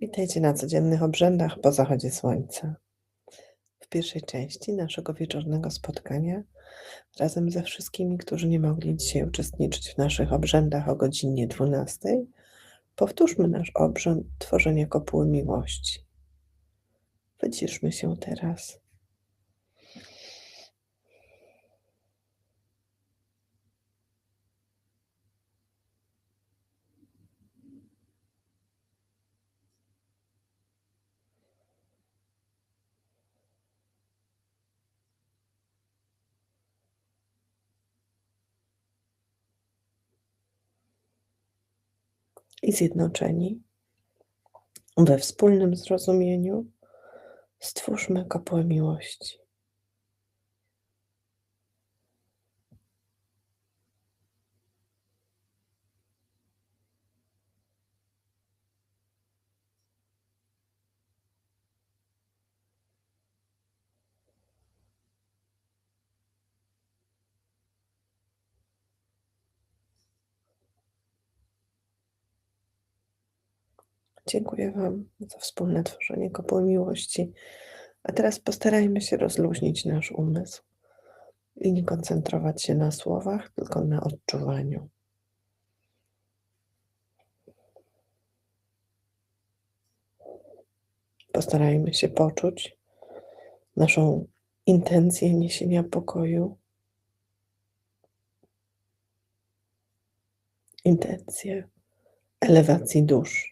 Witajcie na codziennych obrzędach po zachodzie słońca. W pierwszej części naszego wieczornego spotkania razem ze wszystkimi, którzy nie mogli dzisiaj uczestniczyć w naszych obrzędach o godzinie 12, powtórzmy nasz obrząd tworzenia kopuły miłości. Wyciszmy się teraz. I zjednoczeni we wspólnym zrozumieniu stwórzmy kopułę miłości. Dziękuję Wam za wspólne tworzenie kopuły miłości. A teraz postarajmy się rozluźnić nasz umysł i nie koncentrować się na słowach, tylko na odczuwaniu. Postarajmy się poczuć naszą intencję niesienia pokoju, intencję elewacji dusz.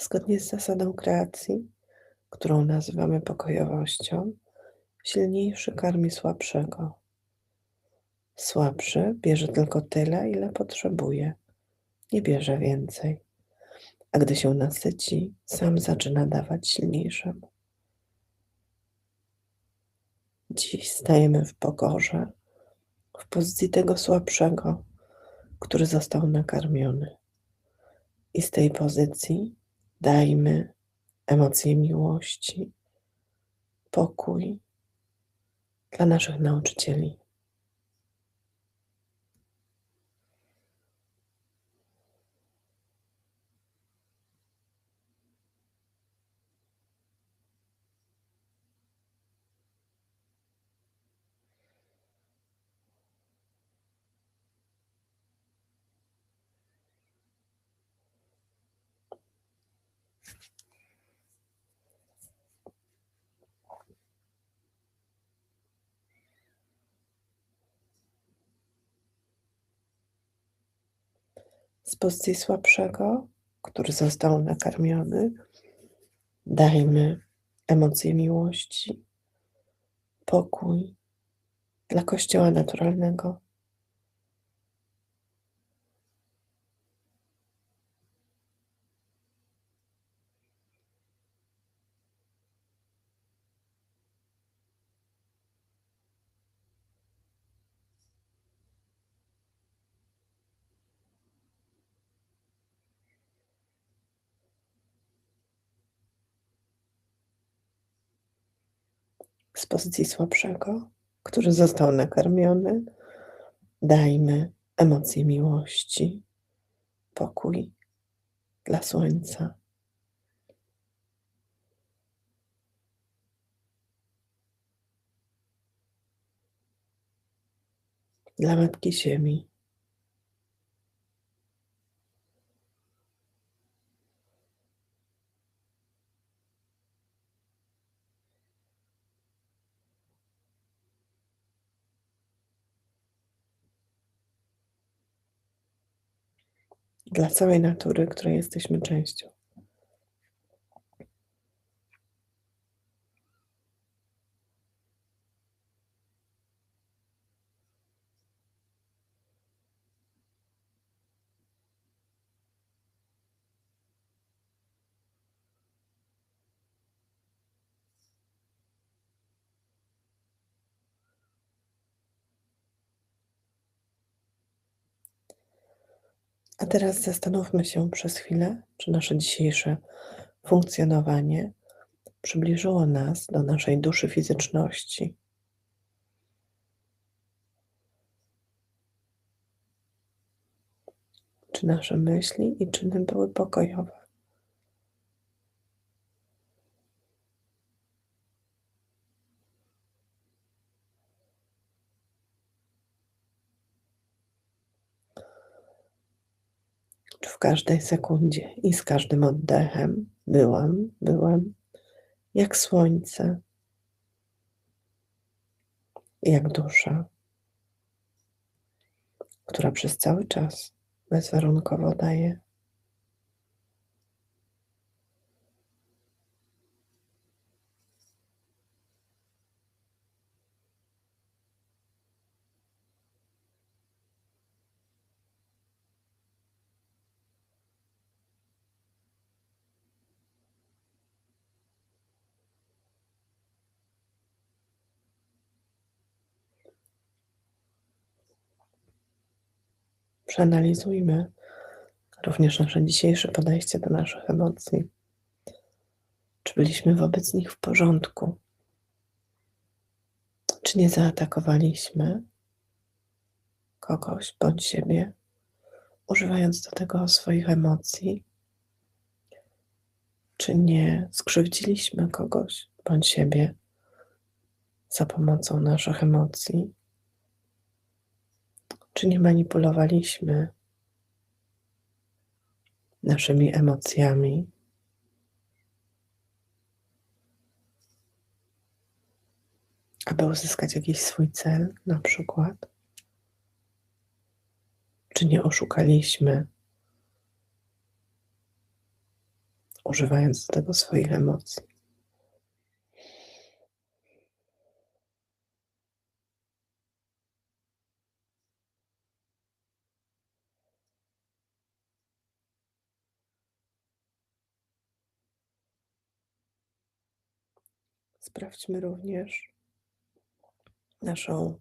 Zgodnie z zasadą kreacji, którą nazywamy pokojowością, silniejszy karmi słabszego. Słabszy bierze tylko tyle, ile potrzebuje, nie bierze więcej, a gdy się nasyci, sam zaczyna dawać silniejszemu. Dziś stajemy w pokorze, w pozycji tego słabszego, który został nakarmiony. I z tej pozycji Dajmy emocje miłości, pokój dla naszych nauczycieli. Z pozycji słabszego, który został nakarmiony, dajmy emocje miłości, pokój dla Kościoła naturalnego. Z pozycji słabszego, który został nakarmiony, dajmy emocje miłości, pokój dla słońca. Dla Matki Ziemi. Dla całej natury, której jesteśmy częścią. A teraz zastanówmy się przez chwilę, czy nasze dzisiejsze funkcjonowanie przybliżyło nas do naszej duszy fizyczności. Czy nasze myśli i czyny były pokojowe? W każdej sekundzie i z każdym oddechem byłam, byłem jak słońce, jak dusza, która przez cały czas bezwarunkowo daje. Przeanalizujmy również nasze dzisiejsze podejście do naszych emocji. Czy byliśmy wobec nich w porządku? Czy nie zaatakowaliśmy kogoś bądź siebie, używając do tego swoich emocji? Czy nie skrzywdziliśmy kogoś bądź siebie za pomocą naszych emocji? Czy nie manipulowaliśmy naszymi emocjami? Aby uzyskać jakiś swój cel, na przykład? Czy nie oszukaliśmy, używając do tego swoich emocji? Sprawdźmy również naszą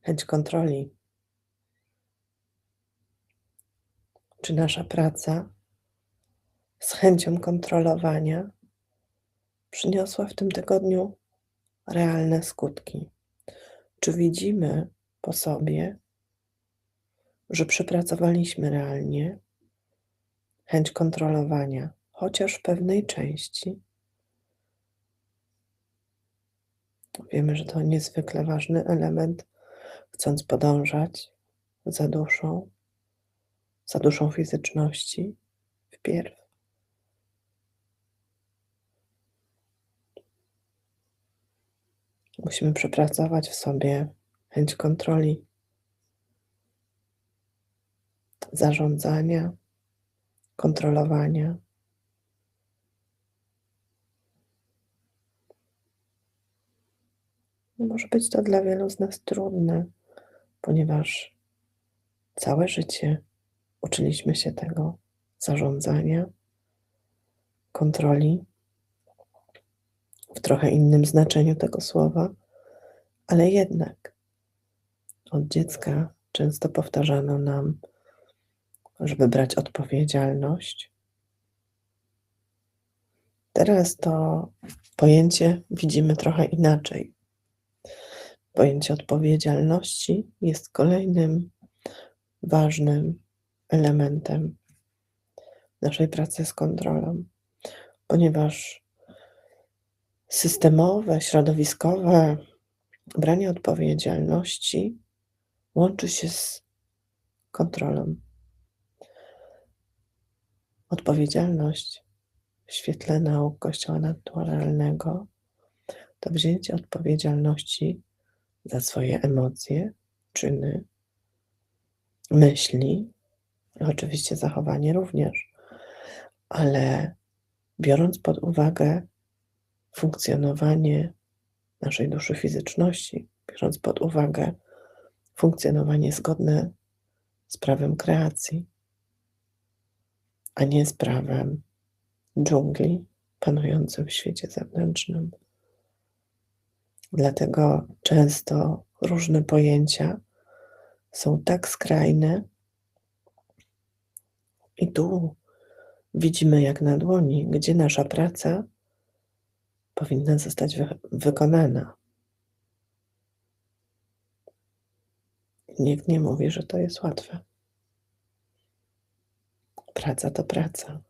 chęć kontroli. Czy nasza praca z chęcią kontrolowania przyniosła w tym tygodniu realne skutki? Czy widzimy po sobie, że przepracowaliśmy realnie chęć kontrolowania, chociaż w pewnej części? Wiemy, że to niezwykle ważny element, chcąc podążać za duszą, za duszą fizyczności wpierw. Musimy przepracować w sobie chęć kontroli, zarządzania, kontrolowania. Może być to dla wielu z nas trudne, ponieważ całe życie uczyliśmy się tego zarządzania, kontroli w trochę innym znaczeniu tego słowa, ale jednak od dziecka często powtarzano nam, żeby brać odpowiedzialność. Teraz to pojęcie widzimy trochę inaczej. Pojęcie odpowiedzialności jest kolejnym ważnym elementem naszej pracy z kontrolą, ponieważ systemowe, środowiskowe branie odpowiedzialności łączy się z kontrolą. Odpowiedzialność w świetle nauk Kościoła naturalnego to wzięcie odpowiedzialności za swoje emocje, czyny, myśli, oczywiście zachowanie również, ale biorąc pod uwagę funkcjonowanie naszej duszy fizyczności, biorąc pod uwagę funkcjonowanie zgodne z prawem kreacji, a nie z prawem dżungli panującym w świecie zewnętrznym. Dlatego często różne pojęcia są tak skrajne, I tu widzimy jak na dłoni, gdzie nasza praca powinna zostać wy wykonana. Nikt nie mówi, że to jest łatwe. Praca to praca.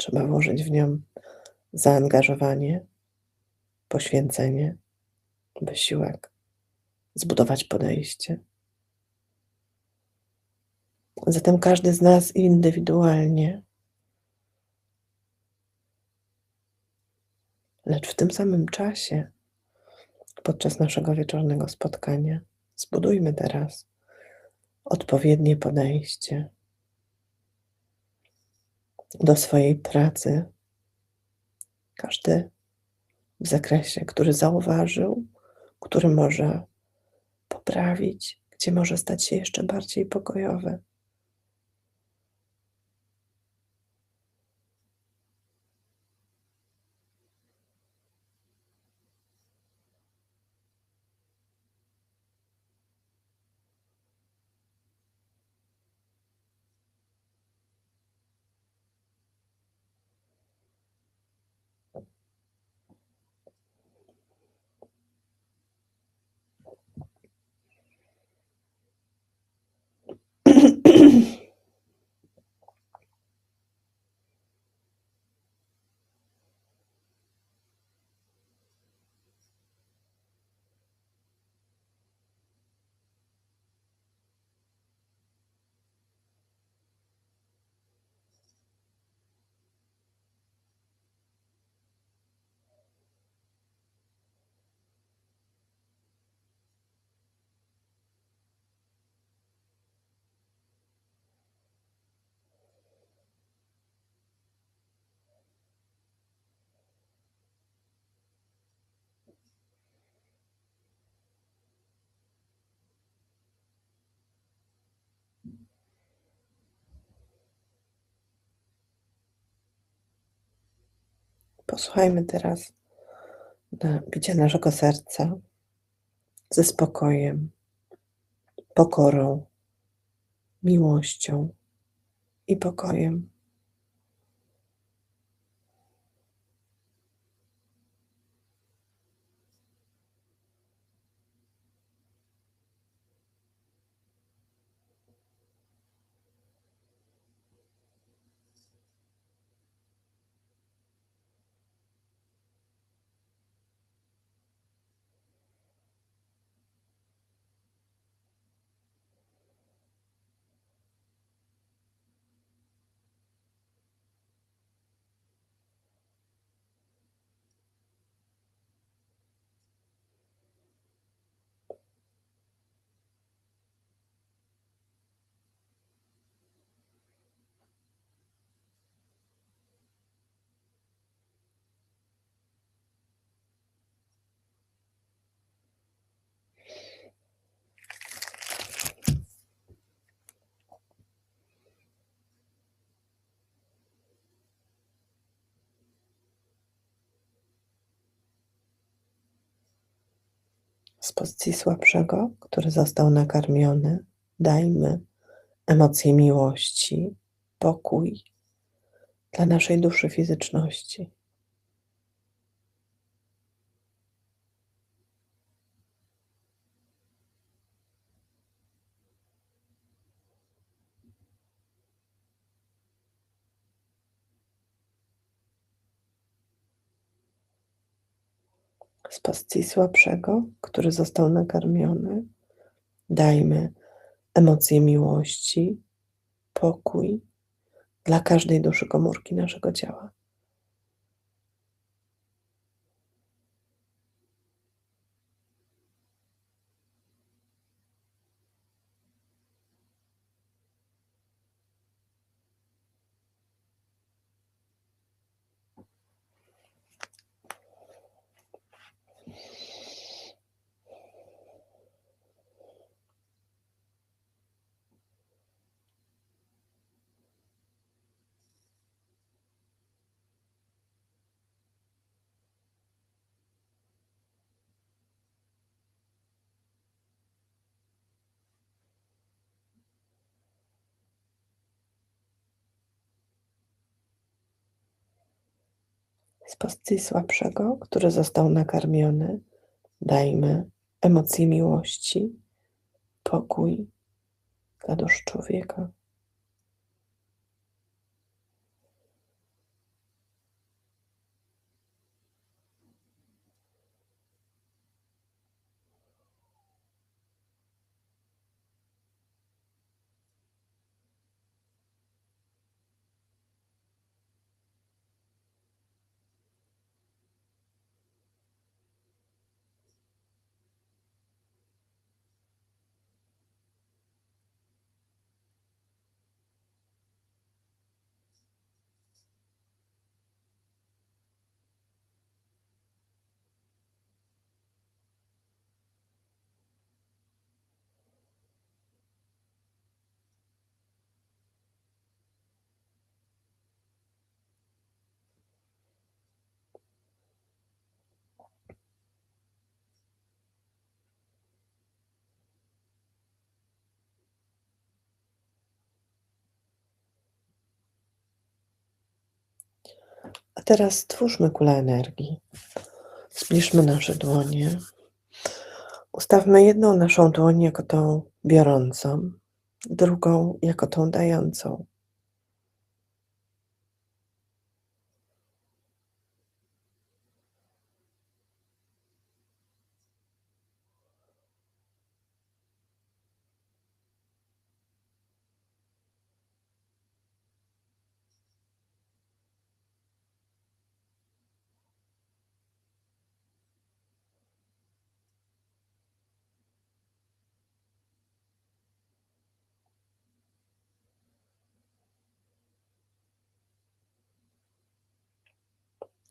Trzeba włożyć w nią zaangażowanie, poświęcenie, wysiłek, zbudować podejście. Zatem każdy z nas indywidualnie, lecz w tym samym czasie, podczas naszego wieczornego spotkania, zbudujmy teraz odpowiednie podejście do swojej pracy. Każdy w zakresie, który zauważył, który może poprawić, gdzie może stać się jeszcze bardziej pokojowy. Posłuchajmy teraz na bicie naszego serca ze spokojem, pokorą, miłością i pokojem. Z pozycji słabszego, który został nakarmiony, dajmy emocje miłości, pokój dla naszej duszy fizyczności. Pozycji słabszego, który został nakarmiony. Dajmy emocje miłości, pokój dla każdej duszy komórki naszego ciała. Z pasty słabszego, który został nakarmiony, dajmy emocje miłości, pokój dla dusz człowieka. Teraz stwórzmy kulę energii. Zbliżmy nasze dłonie. Ustawmy jedną naszą dłoń jako tą biorącą, drugą jako tą dającą.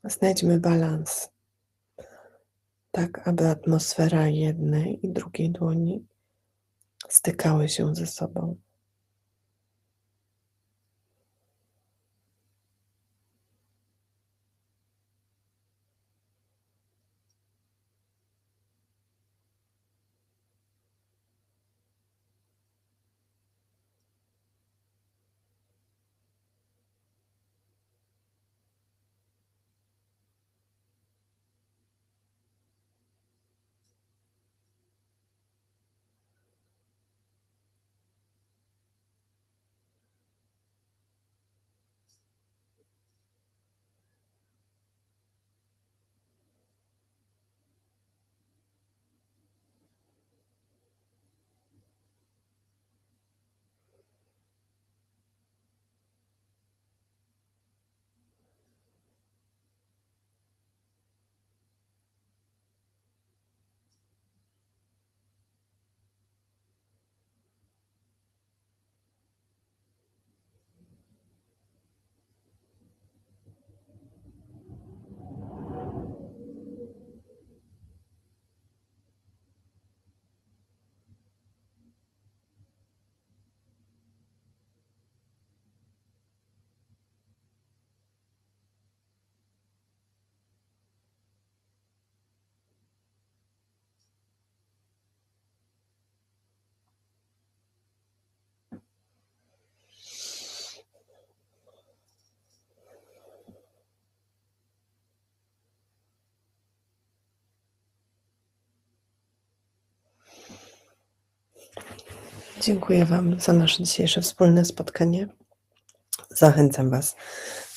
Znajdźmy balans, tak aby atmosfera jednej i drugiej dłoni stykały się ze sobą. Dziękuję Wam za nasze dzisiejsze wspólne spotkanie. Zachęcam Was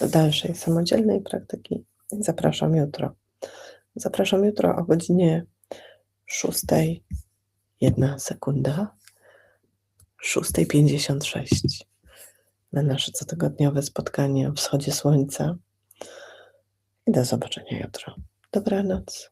do dalszej samodzielnej praktyki. Zapraszam jutro. Zapraszam jutro o godzinie 6. Jedna sekunda. 6.56 na nasze cotygodniowe spotkanie o wschodzie słońca. I do zobaczenia jutro. Dobranoc.